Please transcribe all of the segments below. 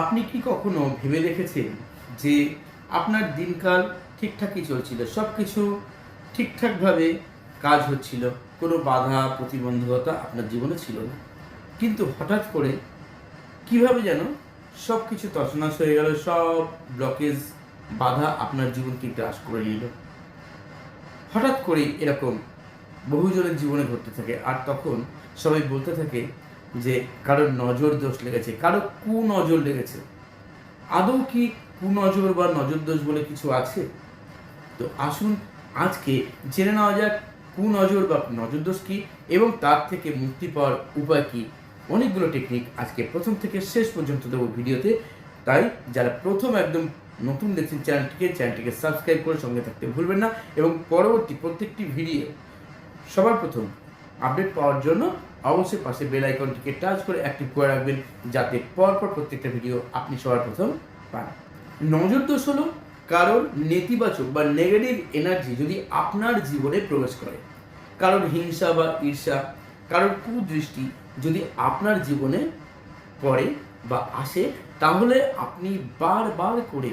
আপনি কি কখনো ভেবে দেখেছেন যে আপনার দিনকাল ঠিকঠাকই চলছিল? সব কিছু ঠিকঠাকভাবে কাজ হচ্ছিল, কোনো বাধা, প্রতিবন্ধকতা আপনার জীবনে ছিল না। কিন্তু হঠাৎ করে কীভাবে যেন সব কিছু তছনছ হয়ে গেল, সব ব্লকেজ বাধা আপনার জীবনকে গ্রাস করে নিল। হঠাৎ করে এরকম বহুজনের জীবনে ঘটতে থাকে। আর তখন সবাই বলতে থাকে যে কারোর নজর দোষ লেগেছে, কারও কুনজর লেগেছে। আদৌ কি কুনজর বা নজর দোষ বলে কিছু আছে? তো আসুন আজকে জেনে নেওয়া যাক কুনজর বা নজর দোষ কি এবং তার থেকে মুক্তি পাওয়ার উপায় কি। অনেকগুলো টেকনিক আজকে প্রথম থেকে শেষ পর্যন্ত দেবো ভিডিওতে। তাই যারা প্রথম একদম নতুন দেখছেন চ্যানেলটিকে চ্যানেলটিকে সাবস্ক্রাইব করে সঙ্গে থাকতে ভুলবেন না এবং পরবর্তী প্রত্যেকটি ভিডিও সবার প্রথম আপডেট পাওয়ার জন্য অবশ্যই পাশে বেল আইকনটিকে টাচ করে অ্যাক্টিভ করে রাখবেন, যাতে পরপর প্রত্যেকটা ভিডিও আপনি সবার প্রথম পান। নজর দোষ হলো কারোর নেতিবাচক বা নেগেটিভ এনার্জি যদি আপনার জীবনে প্রবেশ করে। কারোর হিংসা বা ঈর্ষা, কারোর কুদৃষ্টি যদি আপনার জীবনে পড়ে বা আসে, তাহলে আপনি বারবার করে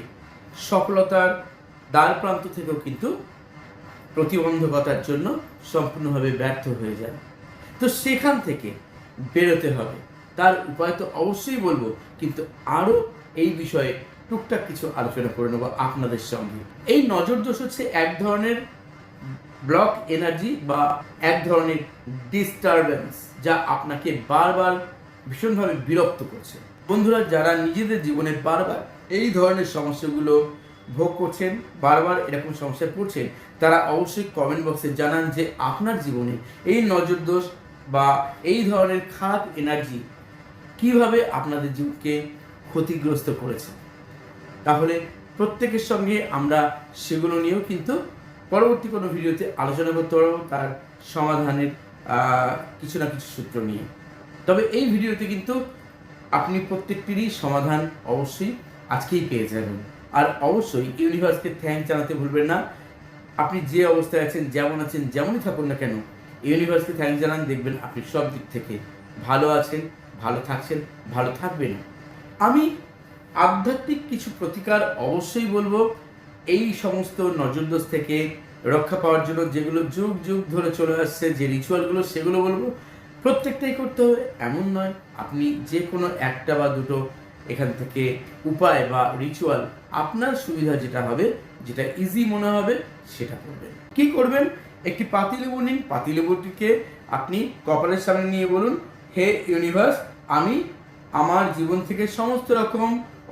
সফলতার দ্বার প্রান্ত থেকেও কিন্তু প্রতিবন্ধকতার জন্য সম্পূর্ণভাবে ব্যর্থ হয়ে যান। তো সেখান থেকে বেরোতে হবে। তার উপায় তো অবশ্যই বলব, কিন্তু আরও এই বিষয়ে টুকটাক কিছু আলোচনা করে নেব আপনাদের সঙ্গে। এই নজর দোষ হচ্ছে এক ধরনের ব্লক এনার্জি বা এক ধরনের ডিস্টারবেন্স যা আপনাকে বারবার ভীষণভাবে বিরক্ত করছে। বন্ধুরা, যারা নিজেদের জীবনে বারবার এই ধরনের সমস্যাগুলো ভোগ করছেন, বারবার এরকম সমস্যায় পড়ছেন, তারা অবশ্যই কমেন্ট বক্সে জানান যে আপনার জীবনে এই নজর দোষ বা এই ধরনের খারাপ এনার্জি কীভাবে আপনাদের জীবনকে ক্ষতিগ্রস্ত করেছে? তাহলে প্রত্যেকের সঙ্গে আমরা সেগুলো নিয়েও কিন্তু পরবর্তী কোনো ভিডিওতে আলোচনা করতে পারব তার সমাধানের কিছু না কিছু সূত্র নিয়ে। তবে এই ভিডিওতে কিন্তু আপনি প্রত্যেকটিরই সমাধান অবশ্যই আজকেই পেয়ে যাবেন। আর অবশ্যই ইউনিভার্সকে থ্যাংক জানাতে ভুলবেন না। আপনি যে অবস্থায় আছেন, যেমন আছেন, যেমনই থাকুন না কেন ইউনিভার্সকে থ্যাংক জানান, দেখবেন আপনি সব দিক থেকে ভালো আছেন, ভালো থাকছেন, ভালো থাকবেন। আমি আধ্যাত্মিক কিছু প্রতিকার অবশ্যই বলব এই সমস্ত নজরদোষ থেকে রক্ষা পাওয়ার জন্য, যেগুলো যুগ যুগ ধরে চলে আসছে, যে রিচুয়ালগুলো সেগুলো বলব। প্রত্যেকটাই করতে হবে, এমন নয়, আপনি যে কোনো একটা বা দুটো এখান থেকে উপায় বা রিচুয়াল আপনার সুবিধা যেটা হবে, যেটা ইজি মনে হবে, সেটা করবেন। কি করবেন? একটি পাতিলেবু নিন। পাতিলেবুটিকে আপনি কপালের সামনে নিয়ে বলুন, হে ইউনিভার্স, আমি আমার জীবন থেকে সমস্ত রকম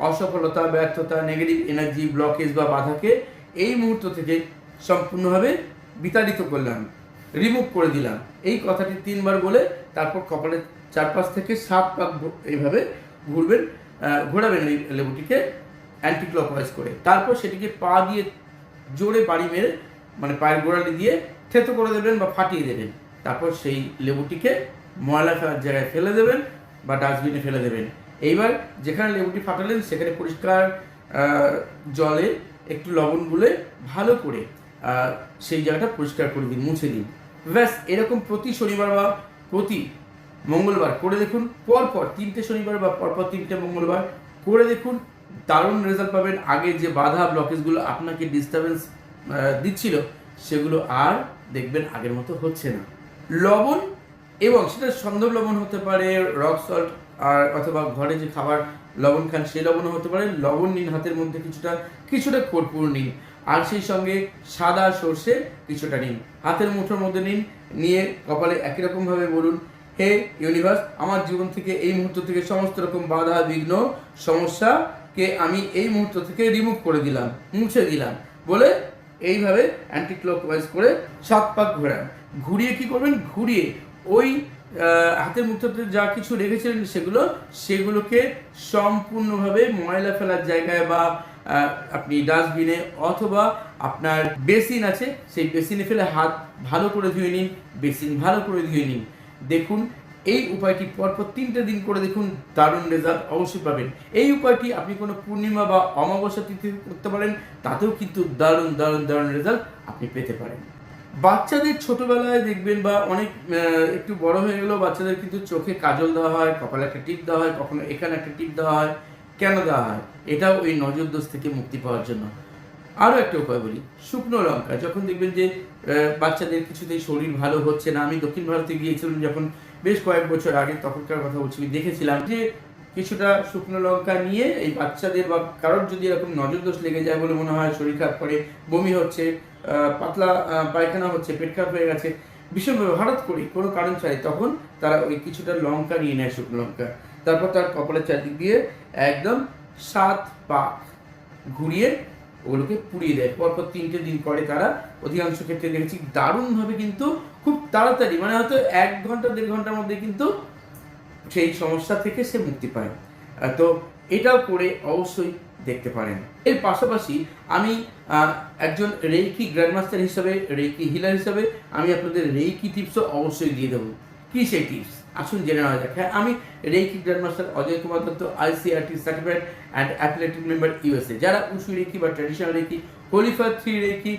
অসফলতা, ব্যর্থতা, নেগেটিভ এনার্জি, ব্লকেজ বা বাধাকে এই মুহূর্ত থেকে সম্পূর্ণভাবে বিতাড়িত করলাম, রিমুভ করে দিলাম। এই কথাটি তিনবার বলে তারপর কপালের চারপাশ থেকে সাত পাক এইভাবে ঘুরবেন ঘোরাবেন এই লেবুটিকে অ্যান্টি করে। তারপর সেটিকে পা দিয়ে জোরে বাড়ি মেরে মানে পায়ের গোড়ালি দিয়ে থেতো করে দেবেন বা ফাটিয়ে দেবেন। তারপর সেই লেবুটিকে ময়লা ফেলার জায়গায় ফেলে দেবেন বা ডাস্টবিনে ফেলে দেবেন। এইবার যেখানে লেবুটি ফাটালেন, সেখানে পরিষ্কার জলে একটু লবণ গুলে ভালো করে সেই জায়গাটা পরিষ্কার করে দিন, মুছে দিন। ব্যাস, এরকম প্রতি শনিবার বা প্রতি মঙ্গলবার করে দেখুন। পরপর তিনটে শনিবার বা পরপর তিনটে মঙ্গলবার করে দেখুন। দারুণ রেজাল্ট পাবেন। আগে যে বাধা ব্লকেজগুলো আপনাকে ডিস্টারবেন্স দিচ্ছিল, সেগুলো আর দেখবেন আগের মতো হচ্ছে না। লবণ এবং সেটা সন্দব লবণ হতে পারে রক সল্ট আর অথবা ঘরে যে খাবার লবণ খান সেই লবণও হতে পারে। লবণ নিন হাতের মধ্যে কিছুটা কিছুটা কর্পূর নিন। আর সেই সঙ্গে সাদা সর্ষে কিছুটা নিন। হাতের মুঠোর মধ্যে নিন, নিয়ে কপালে একই রকমভাবে বলুন, হে ইউনিভার্স, আমার জীবন থেকে এই মুহূর্ত থেকে সমস্ত রকম বাধা, বিঘ্ন, সমস্যাকে আমি এই মুহূর্ত থেকে রিমুভ করে দিলাম, মুছে দিলাম। বলে এইভাবে অ্যান্টি ক্লকওয়াইজ করে সাত পাক ঘোরান। ঘুরিয়ে কি করবেন? ঘুরিয়ে ওই হাতের মুঠোতে যা কিছু রেখেছিলেন সেগুলো, সেগুলোকে সম্পূর্ণভাবে ময়লা ফেলার জায়গায় বা আপনি ডাস্টবিনে অথবা আপনার বেসিন আছে, সেই বেসিনে ফেলে হাত ভালো করে ধুয়ে নিন বেসিন ভালো করে ধুয়ে নিন। দেখুন এই উপায়টি পরপর তিনটে দিন করে দেখুন, দারুণ রেজাল্ট অবশ্যই পাবেন। এই উপায়টি আপনি কোনো পূর্ণিমা বা অমাবস্যা তিথি করতে পারেন, তাতেও কিন্তু দারুণ দারুণ দারুণ রেজাল্ট আপনি পেতে পারেন। বাচ্চাদের ছোটবেলায় দেখবেন বা অনেক একটু বড় হয়ে গেলেও বাচ্চাদের কিন্তু চোখে কাজল দেওয়া হয়, কপালে একটা টিপ দেওয়া হয়, কখনো এখানে একটা টিপ দেওয়া হয়, কেন দেওয়া হয়? এটাও ওই নজর দোষ থেকে মুক্তি পাওয়ার জন্য। আরও একটা উপায় বলি, শুকনো লঙ্কা। যখন দেখবেন যে বাচ্চাদের কিছুতেই শরীর ভালো হচ্ছে না, আমি দক্ষিণ ভারতে গিয়েছিলাম, যখন বেশ কয়েক বছর আগে তখনকার কথা বলছি দেখেছিলাম যে কিছুটা শুকনো লঙ্কা নিয়ে এই বাচ্চাদের বা কারোর যদি এরকম নজর দোষ লেগে যায় বলে মনে হয়, শরীর খারাপ করে, বমি হচ্ছে পাতলা পায়খানা হচ্ছে, পেট খারাপ হয়ে গেছে ভীষণভাবে হঠাৎ করে কোনো কারণ চাই তখন তারা ওই কিছুটা লঙ্কা নিয়ে নেয় শুকনো লঙ্কা। তারপর তার কপালের চারদিক দিয়ে একদম সাত পাক ঘুরিয়ে ওগুলোকে পুড়িয়ে দেয়। পরপর তিনটে দিন পরে তারা অধিকাংশ ক্ষেত্রে দেখেছি দারুণভাবে কিন্তু খুব তাড়াতাড়ি মানে হয়তো এক ঘণ্টা, দেড় ঘণ্টার মধ্যে কিন্তু সেই সমস্যা থেকে সে মুক্তি পায়। তো এটাও করে অবশ্যই দেখতে পারেন। এর পাশাপাশি আমি একজন রেইকি গ্র্যান্ডমাস্টার হিসাবে, রেইকি হিলার হিসাবে আমি আপনাদের রেইকি টিপসও অবশ্যই দিয়ে দেবো। কি সেই টিপস? আসুন জেনে নেওয়া যাক। হ্যাঁ আমি reiki grandmaster Ajay Kumar Dutta, ICRT certified and athletic member USA. যারা উঁচু রেকি বা traditional reiki holy fire three reiki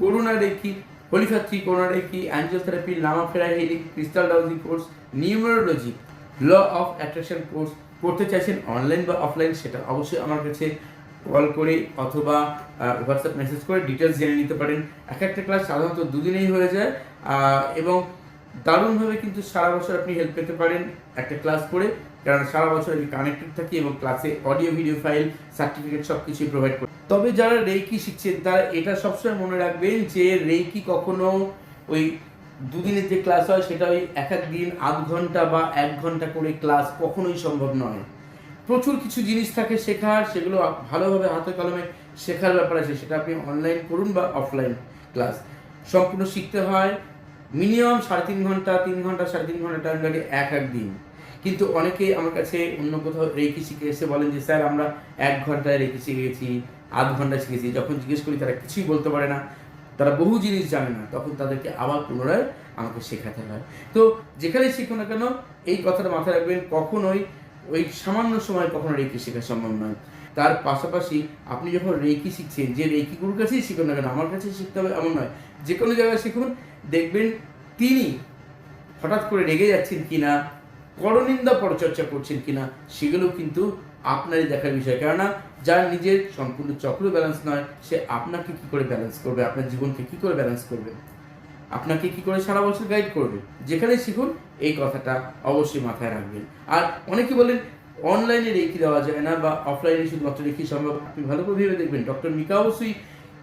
Karuna reiki holy fire three Karuna reiki angel therapy Lama Fera healing crystal dowsing course, numerology, law of attraction course করতে চাইছেন online বা offline, সেটা অবশ্যই আমার কাছে কল করে অথবা হোয়াটসঅ্যাপ মেসেজ করে ডিটেলস জেনে নিতে পারেন। এক একটা ক্লাস সাধারণত দুদিনেই হয়ে যায় এবং দারুণভাবে কিন্তু সারা বছর আপনি হেল্প পেতে পারেন একটা ক্লাস করে, কারণ সারা বছর আমি কানেক্টেড থাকি এবং ক্লাসে অডিও ভিডিও ফাইল সার্টিফিকেট সব কিছুই প্রোভাইড করি। তবে যারা রেইকি শিখছেন, তারা এটা সবসময় মনে রাখবেন যে রেইকি কখনো ওই দুদিনের যে ক্লাস হয়, সেটা ওই এক এক দিন আধ ঘণ্টা বা এক ঘণ্টা করে ক্লাস কখনোই সম্ভব নয়। প্রচুর কিছু জিনিস থাকে শেখার, সেগুলো ভালোভাবে হাতে কলমে শেখার ব্যাপার আছে, সেটা আপনি অনলাইন করুন বা অফলাইন ক্লাস সম্পূর্ণ শিখতে হয় মিনিমাম সাড়ে তিন ঘণ্টা তিন ঘণ্টা, সাড়ে তিন ঘণ্টা টাইম লাগে এক এক দিন। কিন্তু অনেকেই আমার কাছে অন্য কোথাও রেখি শিখে এসে বলেন যে, স্যার, আমরা এক ঘন্টায় রেখে শিখেছি, আধ ঘণ্টা শিখেছি। যখন জিজ্ঞেস করি, তারা কিছুই বলতে পারে না। তারা বহু জিনিস জানে না। তখন তাদেরকে আবার পুনরায় আমাকে শেখাতে হয়। তো যেখানে শিখো না কেন, এই কথাটা মাথায় রাখবেন, কখনোই ওই সামান্য সময় কখনো রেকি শেখা সম্ভব নয়। তার পাশাপাশি আপনি যখন রেকি শিখছেন, যে রেকি গুরুর কাছেই শিখুন না কেন, আমার কাছে শিখতে হবে, এমন নয়। যে কোনো জায়গায় শিখুন দেখবেন তিনি হঠাৎ করে রেগে যাচ্ছেন কিনা করনিন্দা পরচর্চা করছেন কিনা, সেগুলো কিন্তু আপনারই দেখার বিষয়। কেননা যার নিজের সম্পূর্ণ চক্র ব্যালেন্স নয়, সে আপনাকে কি করে ব্যালেন্স করবে? আপনার জীবনকে কি করে ব্যালেন্স করবে? আপনাকে কি করে সারা বছর গাইড করবে? যেখানে শিখুন, এই কথাটা অবশ্যই মাথায় রাখবেন। আর অনেকে বলেন অনলাইনে রেখে দেওয়া যায় না বা অফলাইনে শুধুমাত্র রেখি সম্ভব। আপনি ভালো করে ভেবে দেখবেন। ডক্টর মিকা অবশ্যই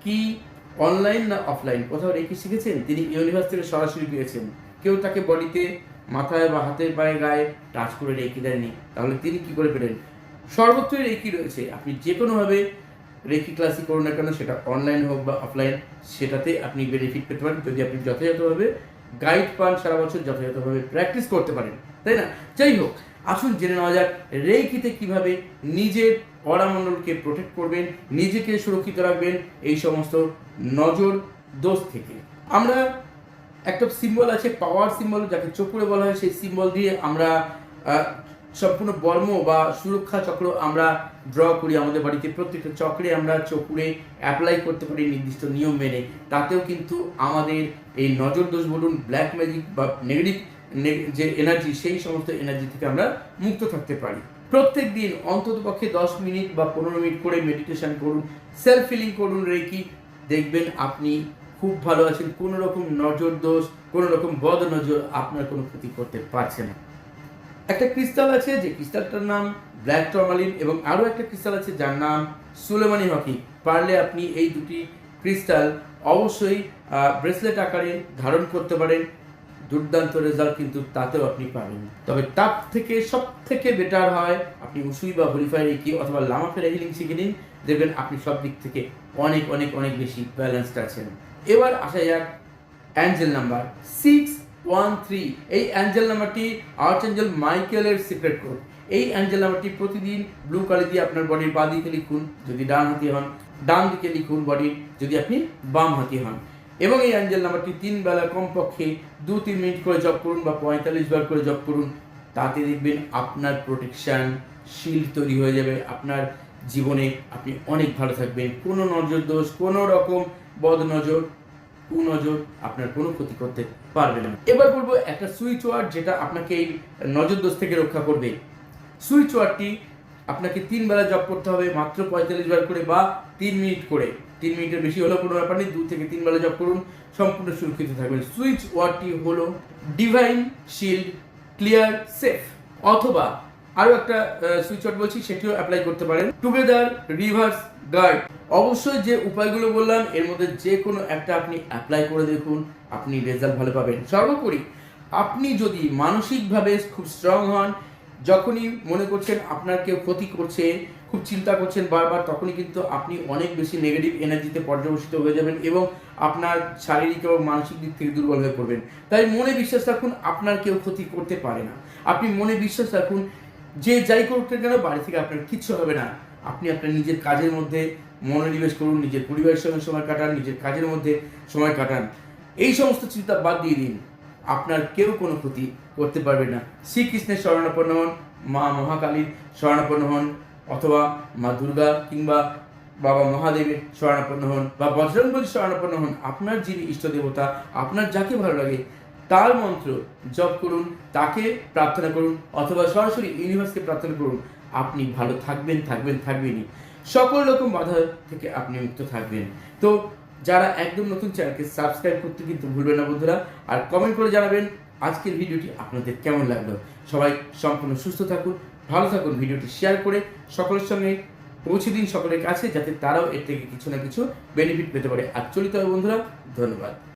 কি অনলাইন না অফলাইন কোথাও রেখি শিখেছেন? তিনি ইউনিভার্স থেকে সরাসরি পেয়েছেন কেউ তাকে বডিতে, মাথায় বা হাতের পায়ে গায়ে টাচ করে রেখে দেয়নি তাহলে তিনি কি করে পেলেন? সর্বত্রই রেখি রয়েছে। আপনি যে কোনোভাবে রেখি ক্লাসই করুন না কেন, সেটা অনলাইন হোক বা অফলাইন সেটাতে আপনি বেনিফিট পেতে পারেন। যদি আপনি যথাযথভাবে গাইড পান সারা বছর, যথাযথভাবে প্র্যাকটিস করতে পারেন। তাই না? যাই হোক, আসুন জেনে নেওয়া যাক রেকিতে কীভাবে নিজের অরামণ্ডলকে প্রোটেক্ট করবেন, নিজেকে সুরক্ষিত রাখবেন, এই সমস্ত নজর দোষ থেকে। আমরা একটা সিম্বল আছে পাওয়ার সিম্বল যাকে চক্রে বলা হয়, সেই সিম্বল দিয়ে আমরা সম্পূর্ণ বর্ম বা সুরক্ষা চক্র আমরা ড্র করি আমাদের বাড়িতে। প্রত্যেকটা চক্রে আমরা চক্রে অ্যাপ্লাই করতে পারি নির্দিষ্ট নিয়ম মেনে। তাতেও কিন্তু আমাদের এই নজর দোষ বলুন ব্ল্যাক ম্যাজিক বা নেগেটিভ যে এনার্জি সেই সমস্ত এনার্জি থেকে আমরা মুক্ত থাকতে পারি। প্রত্যেক দিন অন্তত পক্ষে দশ মিনিট বা পনেরো মিনিট করে মেডিটেশন করুন সেলফ ফিলিং করুন রেকি দেখবেন আপনি খুব ভালো আছেন, কোনো রকম নজর দোষ, কোনো রকম বদ নজর আপনার কোনো ক্ষতি করতে পারছে না। একটা ক্রিস্টাল আছে, যে ক্রিস্টালটার নাম ব্ল্যাক টর্মালিন এবং আরও একটা ক্রিস্টাল আছে যার নাম সুলেমানি হকি। পারলে আপনি এই দুটি ক্রিস্টাল অবশ্যই ব্রেসলেট আকারে ধারণ করতে পারেন। দুর্দান্ত রেজাল্ট কিন্তু তাতেও আপনি পাবেন। তবে তার থেকে সব থেকে বেটার হয় আপনি উসুই বা হরিফাই রেখি অথবা লামা ফেরা হিলিং শিখে নিন। দেখবেন আপনি সব দিক থেকে অনেক অনেক অনেক বেশি ব্যালেন্সড আছেন। এবার আসা যাক angel number six one three এই অ্যাঞ্জেল নাম্বারটি আর্চ অ্যাঞ্জেল মাইকেলের সিক্রেট কোড এই অ্যাঞ্জেল নাম্বারটি প্রতিদিন ব্লু কালি দিয়ে আপনার বডির বাঁ দিকে লিখুন, যদি ডান হাতি হন, ডান দিকে লিখুন বডির যদি আপনি বাম হাতি হন। এবং এই অ্যাঞ্জেল নাম্বারটি তিন বেলা কমপক্ষে দু, তিন মিনিট করে জব করুন বা পঁয়তাল্লিশ বার করে জব করুন। তাতে দেখবেন আপনার প্রোটেকশান শিল্ড তৈরি হয়ে যাবে। আপনার জীবনে আপনি অনেক ভালো থাকবেন। কোনো নজর দোষ, কোনো রকম বদ নজর কুনজর আপনার কোনো ক্ষতি করতে পারবে না। এবার বলব একটা সুইচ ওয়ার্ড যেটা আপনাকে এই নজর দোষ থেকে রক্ষা করবে। সুইচ ওয়ার্ডটি আপনাকে তিন বেলা জব করতে হবে, মাত্র পঁয়তাল্লিশ বার করে বা তিন মিনিট করে। তিন মিনিটের বেশি হলেও কোনো ব্যাপার নেই, দু থেকে তিন বেলা জব করুন, সম্পূর্ণ সুরক্ষিত থাকবেন। সুইচ ওয়ার্ডটি হলো ডিভাইন শিল্ড, ক্লিয়ার, সেফ। অথবা আরও একটা সুইচ ওয়ার্ড বলছি, সেটিও অ্যাপ্লাই করতে পারেন। Together, reverse, guard. অবশ্যই যে উপায়গুলো বললাম, এর মধ্যে যে কোনো একটা আপনি অ্যাপ্লাই করে দেখুন, আপনি রেজাল্ট ভালো পাবেন। সর্বোপরি, আপনি যদি মানসিকভাবে খুব স্ট্রং হন যখনই মনে করছেন আপনার কেউ ক্ষতি করছে, খুব চিন্তা করছেন বারবার, তখনই কিন্তু আপনি অনেক বেশি নেগেটিভ এনার্জিতে পর্যবসিত হয়ে যাবেন এবং আপনার শারীরিক এবং মানসিক দিক থেকে দুর্বল হয়ে পড়বেন। তাই মনে বিশ্বাস রাখুন, আপনার কেউ ক্ষতি করতে পারে না। আপনি মনে বিশ্বাস রাখুন, যে যাই করুক কেন, বাড়ি থেকে আপনার কিচ্ছু হবে না। আপনি আপনার নিজের কাজের মধ্যে মনোনিবেশ করুন, নিজের পরিবারের সঙ্গে সময় কাটান, নিজের কাজের মধ্যে সময় কাটান। এই সমস্ত চিন্তা বাদ দিয়ে দিন। আপনার কেউ কোনো ক্ষতি করতে পারবে না। শ্রীকৃষ্ণের শরণাপন্ন হন মা মহাকালীর শরণাপন্ন হন অথবা মা দুর্গা কিংবা বাবা মহাদেবের শরণাপন্ন হন বা বজরঙ্গলির শরণাপন্ন হন। আপনার যিনি ইষ্ট দেবতা, আপনার যাকে ভালো লাগে, তার মন্ত্র জপ করুন, তাকে প্রার্থনা করুন, অথবা সরাসরি ইউনিভার্সকে প্রার্থনা করুন। আপনি ভালো থাকবেন থাকবেন, থাকবেনই। সকল রকম বাধা থেকে আপনি মুক্ত থাকবেন। তো যারা একদম নতুন চ্যানেলকে সাবস্ক্রাইব করতে কিন্তু ভুলবেন না বন্ধুরা। আর কমেন্ট করে জানাবেন আজকের ভিডিওটি আপনাদের কেমন লাগল। সবাই সম্পূর্ণ সুস্থ থাকুন, ভালো থাকুন, ভিডিওটি শেয়ার করে সকলের সঙ্গে পৌঁছে দিন সকলের কাছে, যাতে তারাও এর থেকে কিছু না কিছু বেনিফিট পেতে পারে। আর চলিত হবে বন্ধুরা, ধন্যবাদ।